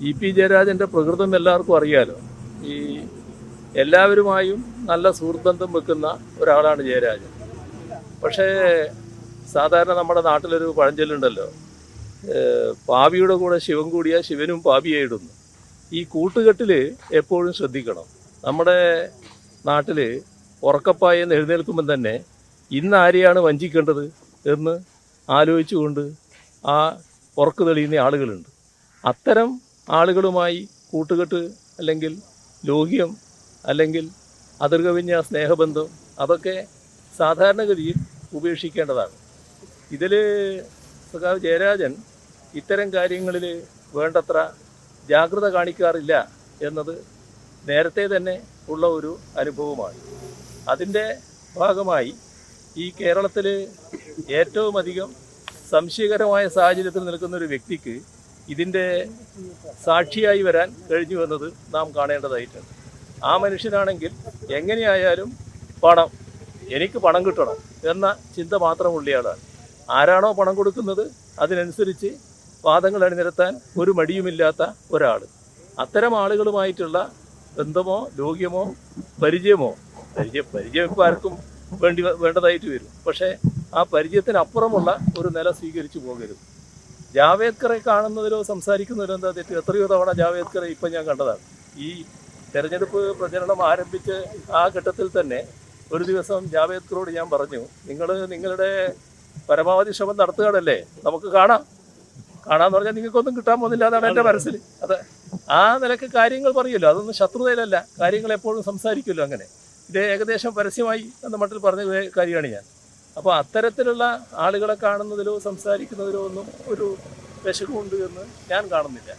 E P ജയരാജന്റെ പ്രകൃതം എല്ലാവർക്കും അറിയാലോ. ഈ എല്ലാവരുമായും നല്ല സുഹൃത്ബന്ധം വെക്കുന്ന ഒരാളാണ് ജയരാജൻ. പക്ഷേ സാധാരണ നമ്മുടെ നാട്ടിലൊരു പഴഞ്ചൊല്ലുണ്ടല്ലോ. പാവിയുടെ കൂടെ ശിവൻ കൂടിയ ശിവനും പാവിയായിടുന്നു. ഈ കൂട്ടുകെട്ടിൽ എപ്പോഴും ശ്രദ്ധിക്കണം. നമ്മുടെ നാട്ടിൽ ഉറക്കപ്പായെന്ന് എഴുന്നേൽക്കുമ്പം തന്നെ ഇന്ന് ആരെയാണ് വഞ്ചിക്കേണ്ടത് എന്ന് ആലോചിച്ചുകൊണ്ട് ആ ഉറക്കു തെളിയുന്ന ആളുകളുണ്ട്. അത്തരം ആളുകളുമായി കൂട്ടുകെട്ട് അല്ലെങ്കിൽ ലോഹ്യം അല്ലെങ്കിൽ അതിർകവിഞ്ഞ സ്നേഹബന്ധം അതൊക്കെ സാധാരണഗതിയിൽ ഉപേക്ഷിക്കേണ്ടതാണ്. ഇതിൽ സഖാവ് ജയരാജൻ ഇത്തരം കാര്യങ്ങളിൽ വേണ്ടത്ര ജാഗ്രത കാണിക്കാറില്ല എന്നത് നേരത്തെ തന്നെ ഉള്ള ഒരു അനുഭവമാണ്. അതിന്റെ ഭാഗമായി ഈ കേരളത്തിൽ ഏറ്റവും അധികം സംശയകരമായ സാഹചര്യത്തിൽ നിൽക്കുന്ന ഒരു വ്യക്തിക്ക് ഇതിന്റെ സാക്ഷിയായി വരാൻ കഴിഞ്ഞു എന്നത് നാം കാണേണ്ടതായിട്ടുണ്ട്. ആ മനുഷ്യനാണെങ്കിൽ എങ്ങനെയായാലും പണം എനിക്ക് പണം കിട്ടണം എന്ന ചിന്ത മാത്രം ഉള്ളയാളാണ്. ആരാണോ പണം കൊടുക്കുന്നത് അതിനനുസരിച്ച് വാദങ്ങൾ അണിനിരത്താൻ ഒരു മടിയുമില്ലാത്ത ഒരാൾ അത്തരം ആളുകളുമായിട്ടുള്ള ബന്ധമോ ലോക്യമോ പരിചയമോ പരിചയം പരിചയം ഇപ്പോൾ ആർക്കും വേണ്ടി വേണ്ടതായിട്ട് വരും. പക്ഷേ ആ പരിചയത്തിനപ്പുറമുള്ള ഒരു നില സ്വീകരിച്ചു പോകരുത്. ജാവേദ്കറെ കാണുന്നതിലോ സംസാരിക്കുന്നതിലോ എന്താ തെറ്റ്? എത്രയോ തവണ ജാവേദ്കറെ ഇപ്പം ഞാൻ കണ്ടതാണ്. ഈ തെരഞ്ഞെടുപ്പ് പ്രചരണം ആരംഭിച്ച് ആ ഘട്ടത്തിൽ തന്നെ ഒരു ദിവസം ജാവേദ്കറോട് ഞാൻ പറഞ്ഞു നിങ്ങൾ നിങ്ങളുടെ പരമാവധി ശ്രമം നടത്തുകയാണല്ലേ? നമുക്ക് കാണാം. കാണാന്ന് പറഞ്ഞാൽ നിങ്ങൾക്കൊന്നും കിട്ടാൻ പോകുന്നില്ല അതാണ് എന്റെ മനസ്സിൽ. അതെ ആ നിലയ്ക്ക് കാര്യങ്ങൾ പറയുമല്ലോ അതൊന്നും ശത്രുതയിലല്ല. കാര്യങ്ങൾ എപ്പോഴും സംസാരിക്കുമല്ലോ അങ്ങനെ. ഇത് ഏകദേശം പരസ്യമായി എന്ന മട്ടിൽ പറഞ്ഞ കാര്യമാണ് ഞാൻ. അപ്പോൾ അത്തരത്തിലുള്ള ആളുകളെ കാണുന്നതിലോ സംസാരിക്കുന്നതിലോ ഒന്നും ഒരു വിശകുണ്ട് എന്ന് ഞാൻ കാണുന്നില്ല.